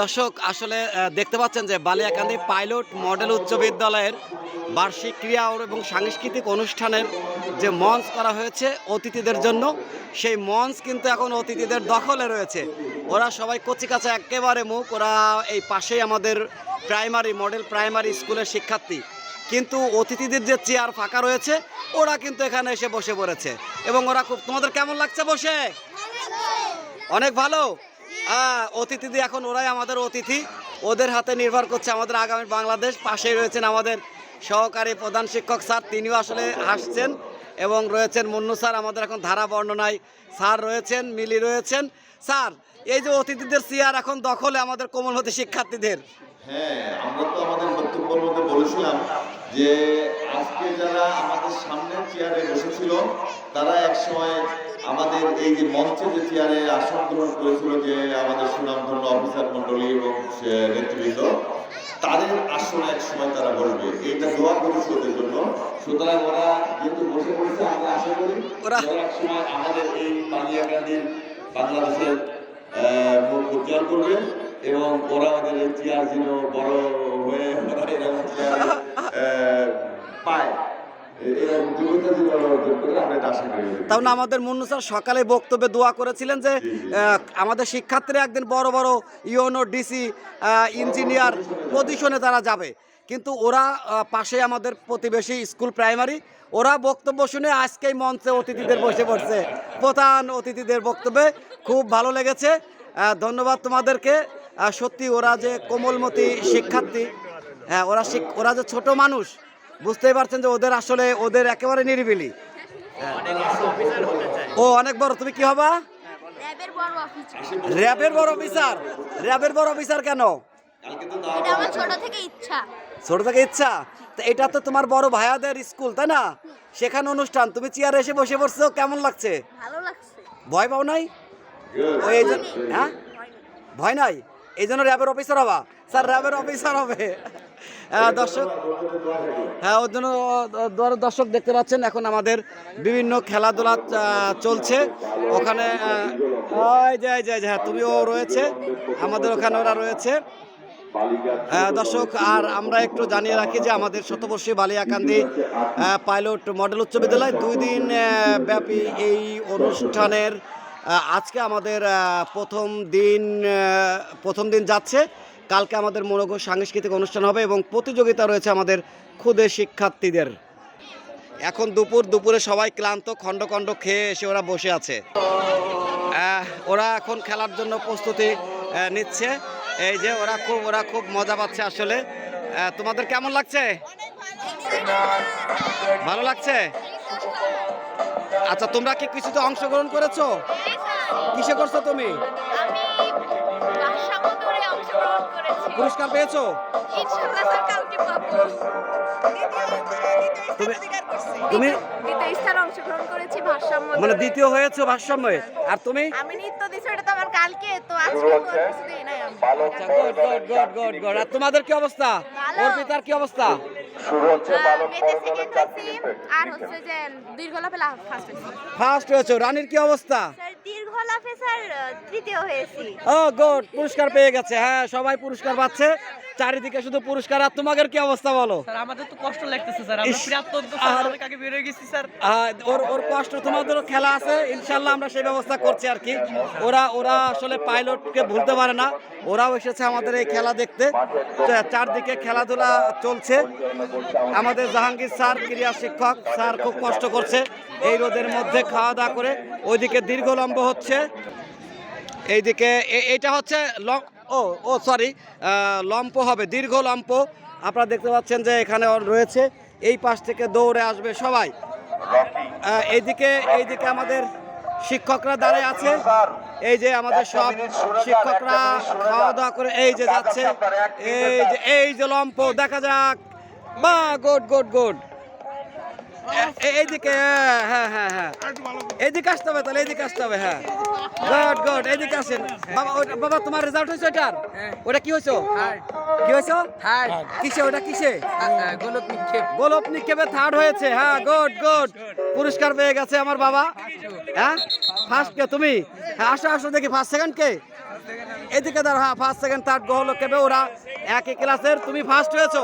দর্শক আসলে দেখতে পাচ্ছেন যে বালিয়াকান্দি পাইলট মডেল উচ্চ বিদ্যালয়ের বার্ষিক ক্রিয়া এবং সাংস্কৃতিক অনুষ্ঠানের যে মঞ্চ করা হয়েছে অতিথিদের জন্য সেই মঞ্চ কিন্তু এখন অতিথিদের দখলে রয়েছে। ওরা সবাই কচিকাচা একেবারে মুখ ওরা এই পাশেই আমাদের প্রাইমারি মডেল প্রাইমারি স্কুলের শিক্ষার্থী। কিন্তু অতিথিদের যে চেয়ার ফাঁকা রয়েছে ওরা কিন্তু এখানে এসে বসে পড়েছে। এবং ওরা খুব তোমাদের কেমন লাগছে বসে? অনেক ভালো? হ্যাঁ অতিথিদের এখন ওরাই আমাদের অতিথি। ওদের হাতে নির্ভর করছে আমাদের আগামী বাংলাদেশ। পাশেই রয়েছেন আমাদের সহকারী প্রধান শিক্ষক স্যার, তিনিও আসলে আসছেন এবং রয়েছেন মুন্নু স্যার, আমাদের এখন ধারা বর্ণনায় স্যার রয়েছেন, মিলি রয়েছেন। স্যার, এই যে অতিথিদের চেয়ার এখন দখলে আমাদের কোমলমতি শিক্ষার্থীদের। হ্যাঁ আমরা তো আমাদের বক্তব্যের মধ্যে বলেছিলাম যে আজকে যারা আমাদের সামনের চেয়ারে বসেছিল তারা একসময় আমাদের এই যে মঞ্চে যে চেয়ারে আসন গ্রহণ করেছিল যে আমাদের সুনামধন্য অফিসার মন্ডলী এবং নেতৃবৃন্দ তাদের আসনে এক সময় তারা বসবে। এইটা দোয়া করেছে ওদের জন্য। সুতরাং ওরা যেহেতু বসে পড়েছে আমরা আশা করি এক সময় আমাদের এই বালিয়াকান্দির বাংলাদেশের মুখ উজ্জ্বল করবে। এবং ওরা ওদের চেয়ার যেন বড় হয়ে ওরা এরকম চেয়ার পায়। না আমাদের মুন্নু স্যার সকালে বক্তব্যে দোয়া করেছিলেন যে আমাদের শিক্ষার্থীরা একদিন বড় বড় ইউনো ডিসি ইঞ্জিনিয়ার পজিশনে তারা যাবে। কিন্তু ওরা পাশে আমাদের প্রতিবেশী স্কুল প্রাইমারি ওরা বক্তব্য শুনে আজকেই মঞ্চে অতিথিদের বসে পড়ছে। প্রধান অতিথিদের বক্তব্যে খুব ভালো লেগেছে। ধন্যবাদ তোমাদেরকে। সত্যি ওরা যে কোমলমতি শিক্ষার্থী হ্যাঁ ওরা ওরা যে ছোট মানুষ বুঝতেই পারছেন যে ওদের আসলে ওদের একেবারে নিরিবিলি। ও অনেক বড় তুমি কি হবা? র্যাবের বড় অফিসার র্যাবের বড় অফিসার কেন? ছোট থেকে ইচ্ছা। ছোট থেকে ইচ্ছা? তো এটা তো তোমার বড় ভাইয়াদের স্কুল তাই না? সেখানে অনুষ্ঠান তুমি চেয়ারে এসে বসে পড়ছো কেমন লাগছে? ভালো লাগছে। ভয় পাও নাই? ওই হ্যাঁ? ভয় নাই? এই জন্য র্যাবের অফিসার হবা। স্যার র্যাবের অফিসার হবে। হ্যাঁ, দর্শক। হ্যাঁ ওর জন্য দর্শক দেখতে পাচ্ছেন এখন আমাদের বিভিন্ন খেলাধুলা চলছে। ওখানে আহ, ওই যে এই যে এই যে, হ্যাঁ তুমিও রয়েছে। আমাদের ওখানে ওরা রয়েছে। আহ, দর্শক আর আমরা একটু জানিয়ে রাখি যে আমাদের শতবর্ষী বালিয়াকান্দি পাইলট মডেল উচ্চ বিদ্যালয় দুই দিন ব্যাপী এই অনুষ্ঠানের আজকে আমাদের প্রথম দিন প্রথম দিন যাচ্ছে। কালকে আমাদের মনোজ্ঞ সাংস্কৃতিক অনুষ্ঠান হবে এবং প্রতিযোগিতা রয়েছে আমাদের ক্ষুদে শিক্ষার্থীদের। এখন দুপুর, দুপুরে সবাই ক্লান্ত, খণ্ড খণ্ড খেয়ে এসে ওরা বসে আছে। ওরা এখন খেলার জন্য প্রস্তুতি নিচ্ছে। এই যে ওরা খুব ওরা খুব মজা পাচ্ছে আসলে। তোমাদের কেমন লাগছে? ভালো লাগছে? আচ্ছা তোমরা কি কিছুতে অংশগ্রহণ করেছ? কিসে করছ তুমি? পুরস্কার পেয়েছ? তুমি তুমি দ্বিতীয় স্থানে অংশগ্রহণ করেছি ভাষামত মানে দ্বিতীয় হয়েছো ভারসাম্যে। আর তুমি? আমি নৃত্য দিছি ওটা তো আমার কালকে তো আজকে নাই আমি। Good good good good good আর তোমাদের কি অবস্থা? ভালো। অর্পিতার কি অবস্থা? আর হচ্ছে যে ফার্স্ট হয়েছি। ফার্স্ট হয়েছো। রানীর কি অবস্থা? তৃতীয় হয়েছি। ও গুড পুরস্কার পেয়ে গেছে। হ্যাঁ সবাই পুরস্কার পাচ্ছে। চারিদিকে শুধু পুরস্কার আর তোমাদের কি অবস্থা বলো? স্যার আমাদের তো কষ্ট লাগতেছে স্যার। আমরা ইস, প্রাপ্ত আর- অনেক বের হয়ে গেছি স্যার। ওর ওর কষ্ট তোমাদেরও খেলা আছে ইনশাল্লাহ আমরা সেই ব্যবস্থা করছি আর কি। ওরা ওরা আসলে পাইলটকে ভুলতে পারে না। ওরাও এসেছে আমাদের এই খেলা দেখতে। চারদিকে খেলাধুলা চলছে। আমাদের জাহাঙ্গীর স্যার ক্রীড়া শিক্ষক স্যার খুব কষ্ট করছে এই রোদের মধ্যে খাওয়া দাওয়া করে। ওইদিকে দীর্ঘ লম্ব হচ্ছে। এইদিকে এ- এইটা হচ্ছে লম ও ও সরি লম্প হবে দীর্ঘ লম্প। আপনারা দেখতে পাচ্ছেন যে এখানে রয়েছে। এই পাশ থেকে দৌড়ে আসবে সবাই। এইদিকে এইদিকে আমাদের শিক্ষকরা দাঁড়িয়ে আছে। এই যে আমাদের সব শিক্ষকরা খাওয়া দাওয়া করে এই যে যাচ্ছে। এই যে এই যে লম্প দেখা যাক। বা গুড গুড গুড। এইদিকে হ্যাঁ হ্যাঁ হ্যাঁ। এইদিকে আসতে হবে তাহলে এইদিকে আসতে হবে হ্যাঁ। গুড গুড এইদিকে আসেন। বাবা তোমার রেজাল্ট হয়েছে ওটার? ওটা কি হয়েছে? কি হয়েছে? কিসে, ওটা কিসে? নিক্ষেপ থার্ড হয়েছে হ্যাঁ পুরস্কার পেয়ে গেছে আমার বাবা। হ্যাঁ? ফার্স্ট কে, তুমি? হ্যাঁ আসো আসো, দেখি ফার্স্ট সেকেন্ড কে? এদিকে ধর হ্যাঁ ফার্স্ট সেকেন্ড থার্ড গ্রহ কেবে ওরা? একই ক্লাসের তুমি ফার্স্ট হয়েছো?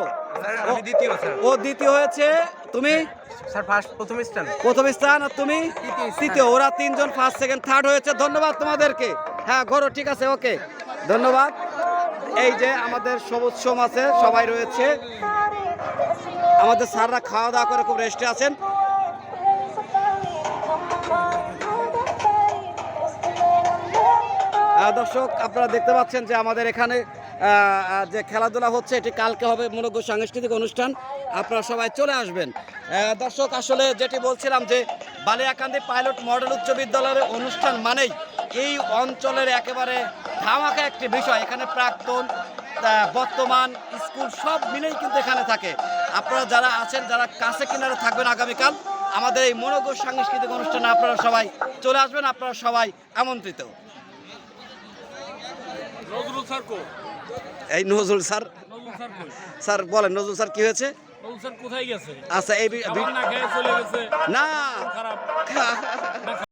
ও দ্বিতীয় হয়েছে। তুমি? স্যার ফার্স্ট প্রথম স্থান। প্রথম স্থান আর তুমি? তৃতীয় ওরা তিনজন ফার্স্ট সেকেন্ড থার্ড হয়েছে। ধন্যবাদ তোমাদেরকে। হ্যাঁ ঘরো ঠিক আছে ওকে। ধন্যবাদ। এই যে আমাদের সবুজ সোম আছে সবাই রয়েছে। আমাদের স্যাররা খাওয়া দাওয়া করে খুব রেস্টে আছেন। দর্শক আপনারা দেখতে পাচ্ছেন যে আমাদের এখানে যে খেলাধুলা হচ্ছে, এটি কালকে হবে মনোজ্ঞ সাংস্কৃতিক অনুষ্ঠান। আপনারা সবাই চলে আসবেন। দর্শক, আসলে যেটি বলছিলাম যে বালিয়াকান্দি পাইলট মডেল উচ্চ বিদ্যালয়ের অনুষ্ঠান মানেই এই অঞ্চলের একেবারে ধামাকা একটি বিষয়। এখানে প্রাক্তন বর্তমান, স্কুল সব মিলেই কিন্তু এখানে থাকে। আপনারা যারা আছেন, যারা কাছে কিনারে থাকবেন আগামীকাল, আমাদের এই মনোজ্ঞ সাংস্কৃতিক অনুষ্ঠানে আপনারা সবাই চলে আসবেন। আপনারা সবাই আমন্ত্রিত। এই নজরুল স্যার। স্যার বলেন নজরুল স্যার কি হয়েছে? কোথায় গেছে? আচ্ছা এই না